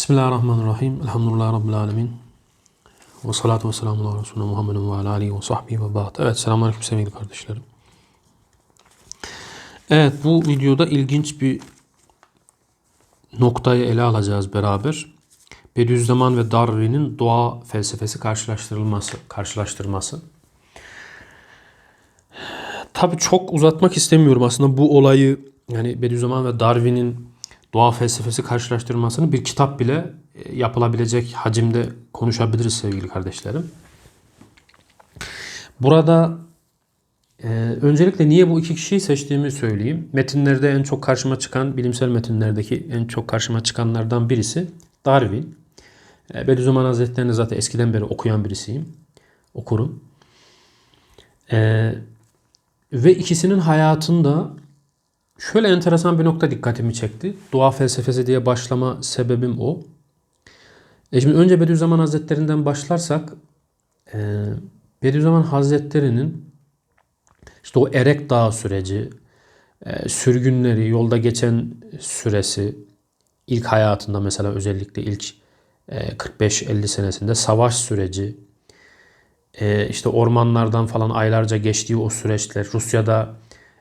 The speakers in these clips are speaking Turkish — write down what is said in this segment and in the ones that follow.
Bismillahirrahmanirrahim. Elhamdülillahi Rabbil alemin. Ve salatu ve selamu ala Resulüne Muhammedin ve ala alihi ve sahbihi ve ba'd. Evet selamünaleyküm sevgili kardeşlerim. Evet bu videoda ilginç bir noktayı ele alacağız beraber. Bediüzzaman ve Darwin'in doğa felsefesi karşılaştırılması, karşılaştırması. Tabi çok uzatmak istemiyorum aslında bu olayı yani Bediüzzaman ve Darwin'in doğa felsefesi karşılaştırmasını bir kitap bile e, yapılabilecek hacimde konuşabiliriz sevgili kardeşlerim. Burada e, öncelikle niye bu iki kişiyi seçtiğimi söyleyeyim. Metinlerde en çok karşıma çıkan, bilimsel metinlerdeki en çok karşıma çıkanlardan birisi Darwin. E, Bediüzzaman Hazretleri'ni zaten eskiden beri okuyan birisiyim. Okurum. E, ve ikisinin hayatında şöyle enteresan bir nokta dikkatimi çekti. Doğa felsefesi diye başlama sebebim o. E şimdi önce Bediüzzaman Hazretlerinden başlarsak e, Bediüzzaman Hazretleri'nin işte o Erek Dağı süreci, e, sürgünleri, yolda geçen süresi, ilk hayatında mesela özellikle ilk e, 45-50 senesinde savaş süreci, e, işte ormanlardan falan aylarca geçtiği o süreçler, Rusya'da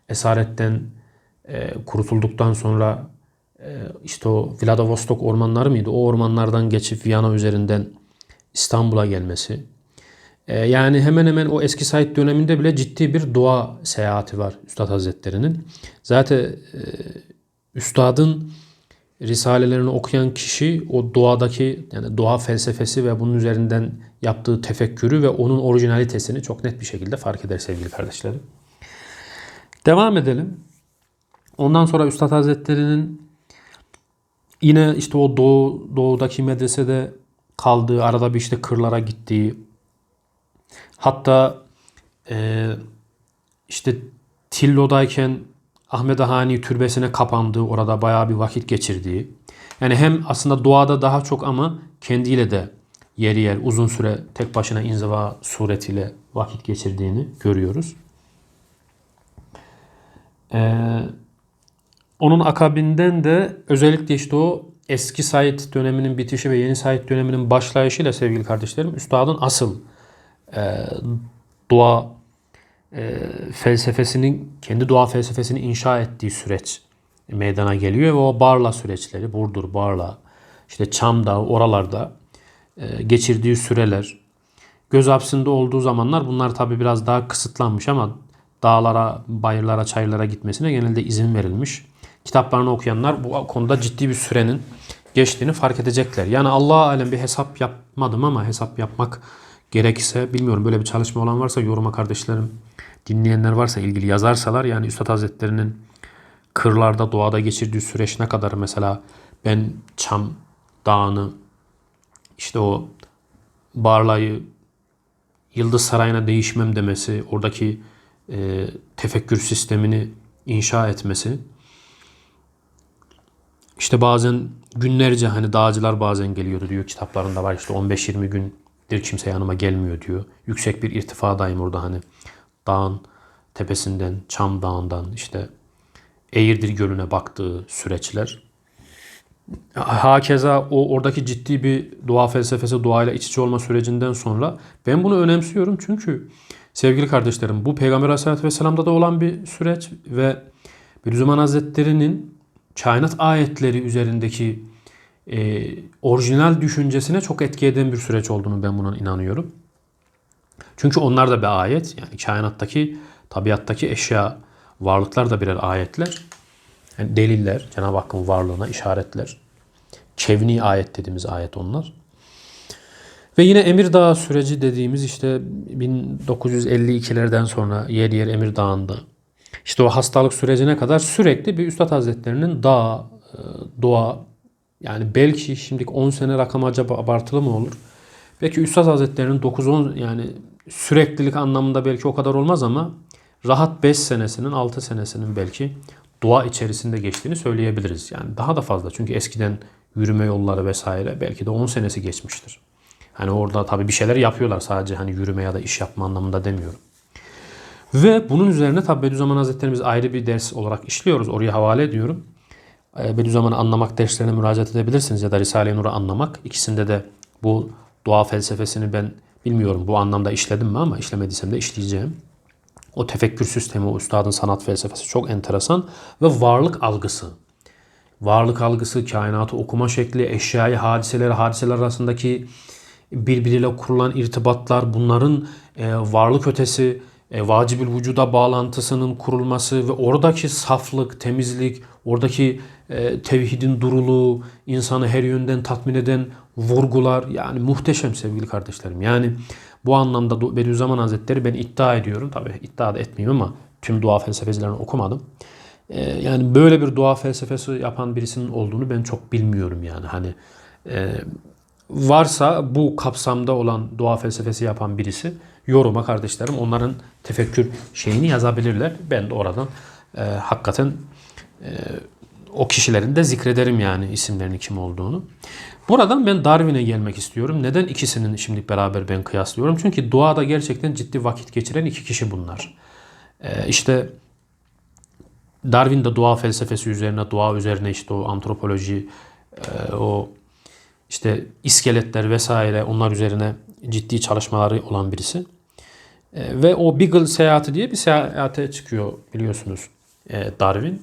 esaretten e, kurutulduktan sonra e, işte o Vladivostok ormanları mıydı? O ormanlardan geçip Viyana üzerinden İstanbul'a gelmesi. E, yani hemen hemen o eski Said döneminde bile ciddi bir doğa seyahati var Üstad Hazretleri'nin. Zaten e, Üstad'ın Risalelerini okuyan kişi o doğadaki yani doğa felsefesi ve bunun üzerinden yaptığı tefekkürü ve onun orijinalitesini çok net bir şekilde fark eder sevgili kardeşlerim. Devam edelim. Ondan sonra Üstad Hazretleri'nin yine işte o doğu, doğudaki medresede kaldığı, arada bir işte kırlara gittiği, hatta e, işte Tillo'dayken Ahmet Ahani türbesine kapandığı, orada bayağı bir vakit geçirdiği. Yani hem aslında doğada daha çok ama kendiyle de yer yer uzun süre tek başına inziva suretiyle vakit geçirdiğini görüyoruz. Ee, onun akabinden de özellikle işte o eski Said döneminin bitişi ve yeni Said döneminin başlayışıyla sevgili kardeşlerim Üstad'ın asıl e, doğa e, felsefesinin kendi doğa felsefesini inşa ettiği süreç meydana geliyor ve o Barla süreçleri Burdur, Barla, işte Çam'da oralarda e, geçirdiği süreler göz hapsinde olduğu zamanlar bunlar tabi biraz daha kısıtlanmış ama dağlara, bayırlara, çayırlara gitmesine genelde izin verilmiş kitaplarını okuyanlar bu konuda ciddi bir sürenin geçtiğini fark edecekler. Yani Allah alem bir hesap yapmadım ama hesap yapmak gerekirse bilmiyorum böyle bir çalışma olan varsa yoruma kardeşlerim dinleyenler varsa ilgili yazarsalar yani Üstad Hazretleri'nin kırlarda doğada geçirdiği süreç ne kadar mesela ben Çam Dağı'nı işte o Barla'yı Yıldız Sarayı'na değişmem demesi, oradaki e, tefekkür sistemini inşa etmesi işte bazen günlerce hani dağcılar bazen geliyordu diyor kitaplarında var işte 15-20 gündür kimse yanıma gelmiyor diyor. Yüksek bir irtifadayım orada hani dağın tepesinden, Çam Dağı'ndan işte Eğirdir Gölü'ne baktığı süreçler. Hakeza o oradaki ciddi bir doğa felsefesi, doğayla iç içe olma sürecinden sonra ben bunu önemsiyorum çünkü sevgili kardeşlerim bu Peygamber Aleyhisselatü Vesselam'da da olan bir süreç ve Bediüzzaman Hazretleri'nin kainat ayetleri üzerindeki e, orijinal düşüncesine çok etki eden bir süreç olduğunu ben buna inanıyorum. Çünkü onlar da bir ayet. Yani kainattaki, tabiattaki eşya, varlıklar da birer ayetler. Yani deliller, Cenab-ı Hakk'ın varlığına işaretler. Kevni ayet dediğimiz ayet onlar. Ve yine Emirdağ süreci dediğimiz işte 1952'lerden sonra yer yer Emirdağ'ında işte o hastalık sürecine kadar sürekli bir Üstad Hazretlerinin dağ, e, doğa yani belki şimdilik 10 sene rakam acaba abartılı mı olur? Belki Üstad Hazretlerinin 9-10 yani süreklilik anlamında belki o kadar olmaz ama rahat 5 senesinin 6 senesinin belki doğa içerisinde geçtiğini söyleyebiliriz. Yani daha da fazla çünkü eskiden yürüme yolları vesaire belki de 10 senesi geçmiştir. Hani orada tabii bir şeyler yapıyorlar sadece hani yürüme ya da iş yapma anlamında demiyorum. Ve bunun üzerine tabi Bediüzzaman Hazretlerimiz ayrı bir ders olarak işliyoruz. Oraya havale ediyorum. e, Bediüzzaman'ı anlamak derslerine müracaat edebilirsiniz ya da Risale-i Nur'u anlamak. İkisinde de bu doğa felsefesini ben bilmiyorum bu anlamda işledim mi ama işlemediysem de işleyeceğim. O tefekkür sistemi, o üstadın sanat felsefesi çok enteresan ve varlık algısı. Varlık algısı, kainatı okuma şekli, eşyayı, hadiseleri, hadiseler arasındaki birbiriyle kurulan irtibatlar, bunların e, varlık ötesi, e, vacibül vücuda bağlantısının kurulması ve oradaki saflık, temizlik, oradaki e, tevhidin duruluğu, insanı her yönden tatmin eden vurgular yani muhteşem sevgili kardeşlerim. Yani bu anlamda Bediüzzaman Hazretleri ben iddia ediyorum. Tabi iddia da etmeyeyim ama tüm dua felsefecilerini okumadım. E, yani böyle bir dua felsefesi yapan birisinin olduğunu ben çok bilmiyorum yani. Hani e, varsa bu kapsamda olan dua felsefesi yapan birisi yoruma kardeşlerim onların tefekkür şeyini yazabilirler. Ben de oradan e, hakikaten e, o kişilerin de zikrederim yani isimlerini kim olduğunu. Buradan ben Darwin'e gelmek istiyorum. Neden ikisinin şimdi beraber ben kıyaslıyorum? Çünkü doğada gerçekten ciddi vakit geçiren iki kişi bunlar. E, işte Darwin de doğa felsefesi üzerine, doğa üzerine işte o antropoloji, e, o işte iskeletler vesaire onlar üzerine ciddi çalışmaları olan birisi. E, ve o Beagle seyahati diye bir seyahate çıkıyor biliyorsunuz e, Darwin.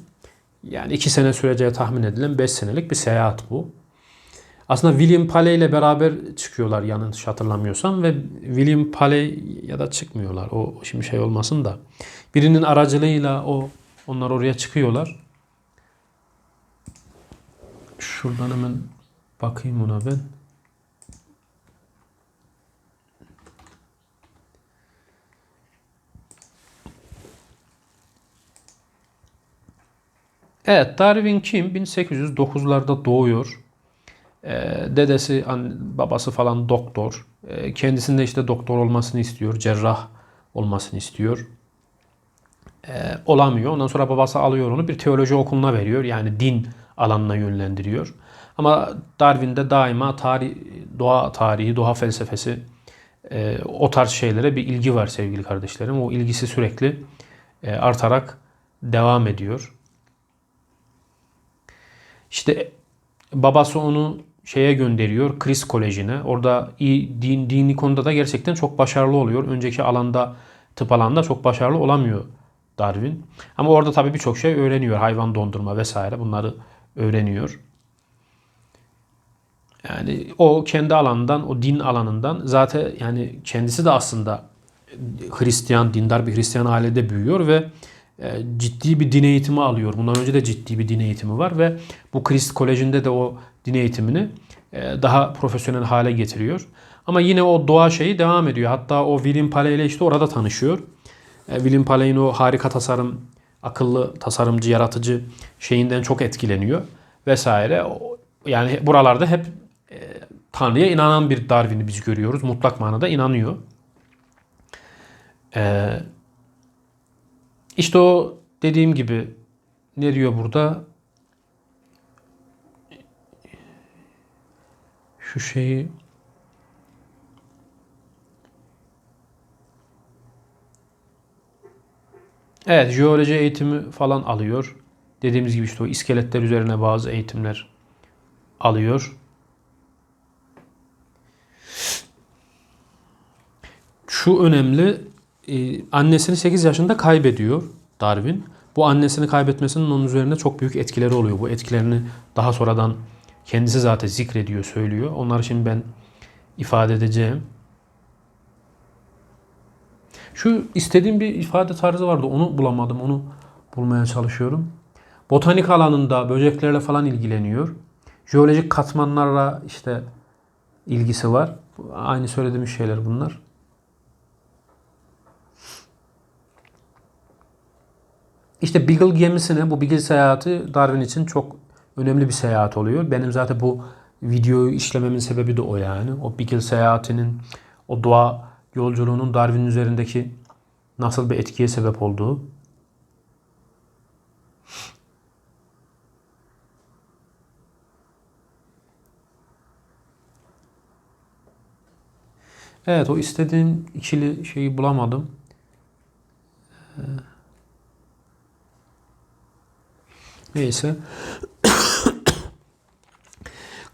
Yani iki sene süreceği tahmin edilen 5 senelik bir seyahat bu. Aslında William Paley ile beraber çıkıyorlar yanlış hatırlamıyorsam ve William Paley ya da çıkmıyorlar. O şimdi şey olmasın da. Birinin aracılığıyla o onlar oraya çıkıyorlar. Şuradan hemen bakayım ona ben. Evet, Darwin kim? 1809'larda doğuyor. Ee, dedesi, babası falan doktor. Ee, kendisinde işte doktor olmasını istiyor, cerrah olmasını istiyor. Ee, olamıyor. Ondan sonra babası alıyor onu bir teoloji okuluna veriyor. Yani din alanına yönlendiriyor. Ama Darwin'de daima tarih, doğa tarihi, doğa felsefesi e, o tarz şeylere bir ilgi var sevgili kardeşlerim. O ilgisi sürekli e, artarak devam ediyor. İşte babası onu şeye gönderiyor, Chris Koleji'ne. Orada iyi din, dini konuda da gerçekten çok başarılı oluyor. Önceki alanda, tıp alanda çok başarılı olamıyor Darwin. Ama orada tabii birçok şey öğreniyor. Hayvan dondurma vesaire bunları öğreniyor. Yani o kendi alanından, o din alanından zaten yani kendisi de aslında Hristiyan, dindar bir Hristiyan ailede büyüyor ve ciddi bir din eğitimi alıyor. Bundan önce de ciddi bir din eğitimi var ve bu Christ Koleji'nde de o din eğitimini e, daha profesyonel hale getiriyor. Ama yine o doğa şeyi devam ediyor. Hatta o William Paley ile işte orada tanışıyor. E, William Paley'in o harika tasarım, akıllı tasarımcı, yaratıcı şeyinden çok etkileniyor vesaire. Yani buralarda hep Tanrı'ya inanan bir Darwin'i biz görüyoruz. Mutlak manada inanıyor. Ee, işte o dediğim gibi ne diyor burada? Şu şeyi Evet, jeoloji eğitimi falan alıyor. Dediğimiz gibi işte o iskeletler üzerine bazı eğitimler alıyor. Şu önemli, e, annesini 8 yaşında kaybediyor Darwin. Bu annesini kaybetmesinin onun üzerinde çok büyük etkileri oluyor. Bu etkilerini daha sonradan kendisi zaten zikrediyor, söylüyor. Onları şimdi ben ifade edeceğim. Şu istediğim bir ifade tarzı vardı. Onu bulamadım. Onu bulmaya çalışıyorum. Botanik alanında böceklerle falan ilgileniyor. Jeolojik katmanlarla işte ilgisi var. Aynı söylediğim şeyler bunlar. İşte Beagle gemisine, bu Beagle seyahati Darwin için çok önemli bir seyahat oluyor. Benim zaten bu videoyu işlememin sebebi de o yani. O Beagle seyahatinin, o doğa yolculuğunun Darwin üzerindeki nasıl bir etkiye sebep olduğu. Evet o istediğim ikili şeyi bulamadım. Neyse.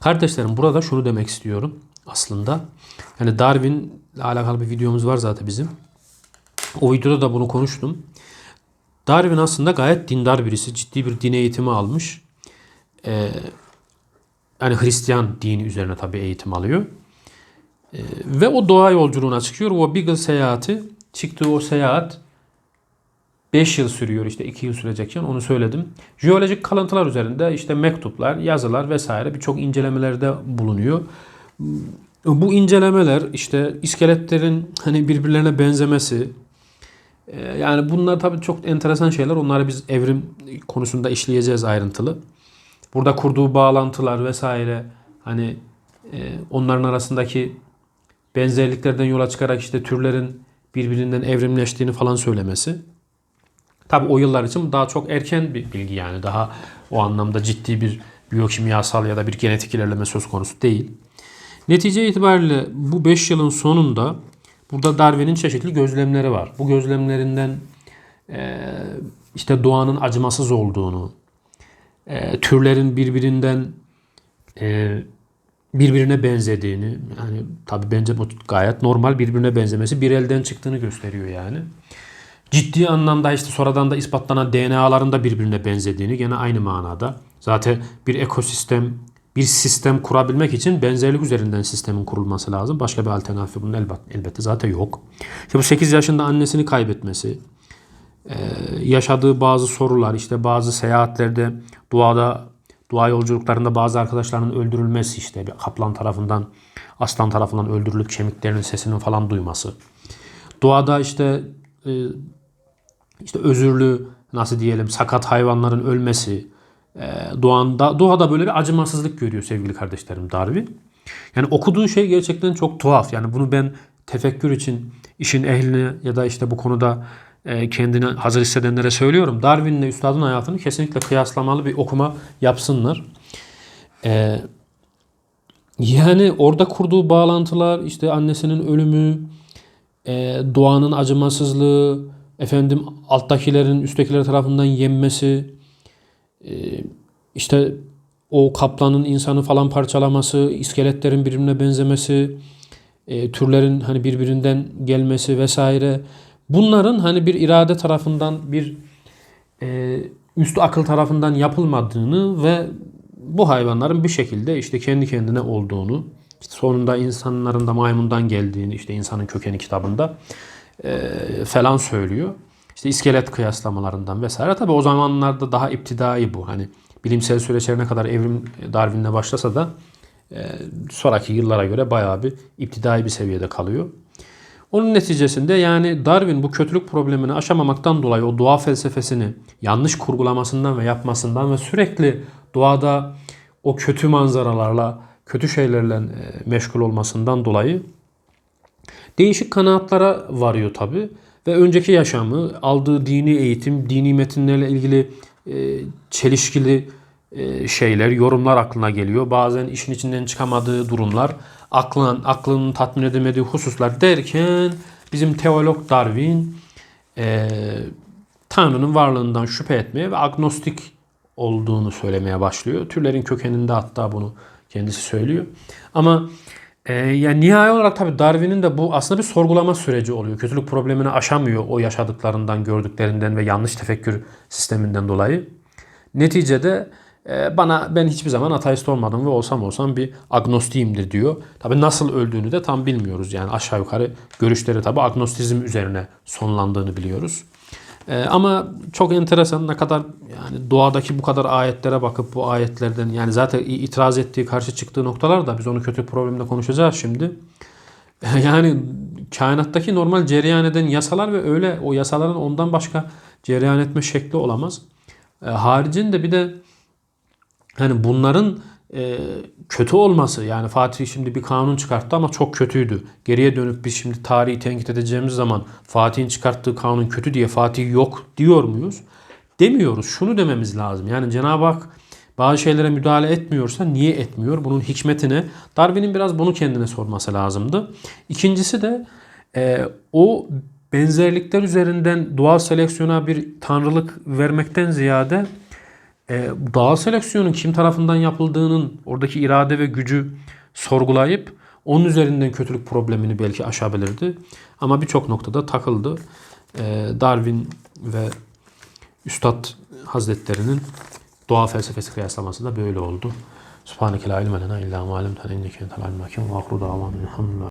Kardeşlerim burada şunu demek istiyorum aslında. Yani Darwin ile alakalı bir videomuz var zaten bizim. O videoda da bunu konuştum. Darwin aslında gayet dindar birisi. Ciddi bir din eğitimi almış. Ee, yani Hristiyan dini üzerine tabii eğitim alıyor. Ee, ve o doğa yolculuğuna çıkıyor. O Beagle seyahati, çıktığı o seyahat 5 yıl sürüyor işte 2 yıl sürecekken onu söyledim. Jeolojik kalıntılar üzerinde işte mektuplar, yazılar vesaire birçok incelemelerde bulunuyor. Bu incelemeler işte iskeletlerin hani birbirlerine benzemesi e, yani bunlar tabii çok enteresan şeyler. Onları biz evrim konusunda işleyeceğiz ayrıntılı. Burada kurduğu bağlantılar vesaire hani e, onların arasındaki benzerliklerden yola çıkarak işte türlerin birbirinden evrimleştiğini falan söylemesi. Tabi o yıllar için daha çok erken bir bilgi yani daha o anlamda ciddi bir biyokimyasal ya da bir genetik ilerleme söz konusu değil. Netice itibariyle bu 5 yılın sonunda burada Darwin'in çeşitli gözlemleri var. Bu gözlemlerinden e, işte doğanın acımasız olduğunu, e, türlerin birbirinden e, birbirine benzediğini yani tabi bence bu gayet normal birbirine benzemesi bir elden çıktığını gösteriyor yani. Ciddi anlamda işte sonradan da ispatlanan DNA'ların da birbirine benzediğini gene aynı manada. Zaten bir ekosistem, bir sistem kurabilmek için benzerlik üzerinden sistemin kurulması lazım. Başka bir alternatifi bunun elbette, elbette zaten yok. İşte bu 8 yaşında annesini kaybetmesi, yaşadığı bazı sorular, işte bazı seyahatlerde doğada doğa yolculuklarında bazı arkadaşlarının öldürülmesi işte kaplan tarafından aslan tarafından öldürülüp kemiklerinin sesinin falan duyması. Doğada işte işte özürlü nasıl diyelim sakat hayvanların ölmesi doğanda doğada böyle bir acımasızlık görüyor sevgili kardeşlerim Darwin. Yani okuduğu şey gerçekten çok tuhaf. Yani bunu ben tefekkür için işin ehline ya da işte bu konuda kendini hazır hissedenlere söylüyorum. Darwin'le üstadın hayatını kesinlikle kıyaslamalı bir okuma yapsınlar. Ee, yani orada kurduğu bağlantılar, işte annesinin ölümü, e, doğanın acımasızlığı, efendim alttakilerin üsttekiler tarafından yenmesi, e, işte o kaplanın insanı falan parçalaması, iskeletlerin birbirine benzemesi, e, türlerin hani birbirinden gelmesi vesaire. Bunların hani bir irade tarafından bir e, üst akıl tarafından yapılmadığını ve bu hayvanların bir şekilde işte kendi kendine olduğunu, işte sonunda insanların da maymundan geldiğini işte insanın kökeni kitabında e, falan söylüyor. İşte iskelet kıyaslamalarından vesaire. Tabi o zamanlarda daha iptidai bu. Hani bilimsel süreçler ne kadar evrim Darwin'le başlasa da e, sonraki yıllara göre bayağı bir iptidai bir seviyede kalıyor. Onun neticesinde yani Darwin bu kötülük problemini aşamamaktan dolayı o doğa felsefesini yanlış kurgulamasından ve yapmasından ve sürekli doğada o kötü manzaralarla, kötü şeylerle e, meşgul olmasından dolayı değişik kanaatlara varıyor tabi. Ve önceki yaşamı, aldığı dini eğitim, dini metinlerle ilgili e, çelişkili e, şeyler, yorumlar aklına geliyor. Bazen işin içinden çıkamadığı durumlar, aklın, aklının tatmin edemediği hususlar derken bizim teolog Darwin e, Tanrı'nın varlığından şüphe etmeye ve agnostik olduğunu söylemeye başlıyor. Türlerin kökeninde hatta bunu kendisi söylüyor. Ama e, yani nihai olarak tabii Darwin'in de bu aslında bir sorgulama süreci oluyor. Kötülük problemini aşamıyor o yaşadıklarından, gördüklerinden ve yanlış tefekkür sisteminden dolayı. Neticede e, bana ben hiçbir zaman ateist olmadım ve olsam olsam bir agnostiyimdir diyor. Tabii nasıl öldüğünü de tam bilmiyoruz. Yani aşağı yukarı görüşleri tabii agnostizm üzerine sonlandığını biliyoruz. Ee, ama çok enteresan ne kadar yani doğadaki bu kadar ayetlere bakıp bu ayetlerden yani zaten itiraz ettiği karşı çıktığı noktalar da biz onu kötü problemde konuşacağız şimdi. Yani kainattaki normal cereyan eden yasalar ve öyle o yasaların ondan başka cereyan etme şekli olamaz. E, haricinde bir de hani bunların e, kötü olması yani Fatih şimdi bir kanun çıkarttı ama çok kötüydü. Geriye dönüp biz şimdi tarihi tenkit edeceğimiz zaman Fatih'in çıkarttığı kanun kötü diye Fatih yok diyor muyuz? Demiyoruz. Şunu dememiz lazım. Yani Cenab-ı Hak bazı şeylere müdahale etmiyorsa niye etmiyor? Bunun hikmetine Darwin'in biraz bunu kendine sorması lazımdı. İkincisi de e, o benzerlikler üzerinden doğal seleksiyona bir tanrılık vermekten ziyade e, doğal seleksiyonun kim tarafından yapıldığının oradaki irade ve gücü sorgulayıp onun üzerinden kötülük problemini belki aşabilirdi. Ama birçok noktada takıldı. E, Darwin ve Üstad Hazretlerinin doğa felsefesi kıyaslaması da böyle oldu. Subhaneke la ilme illa ma inneke entel alimul hakim ve.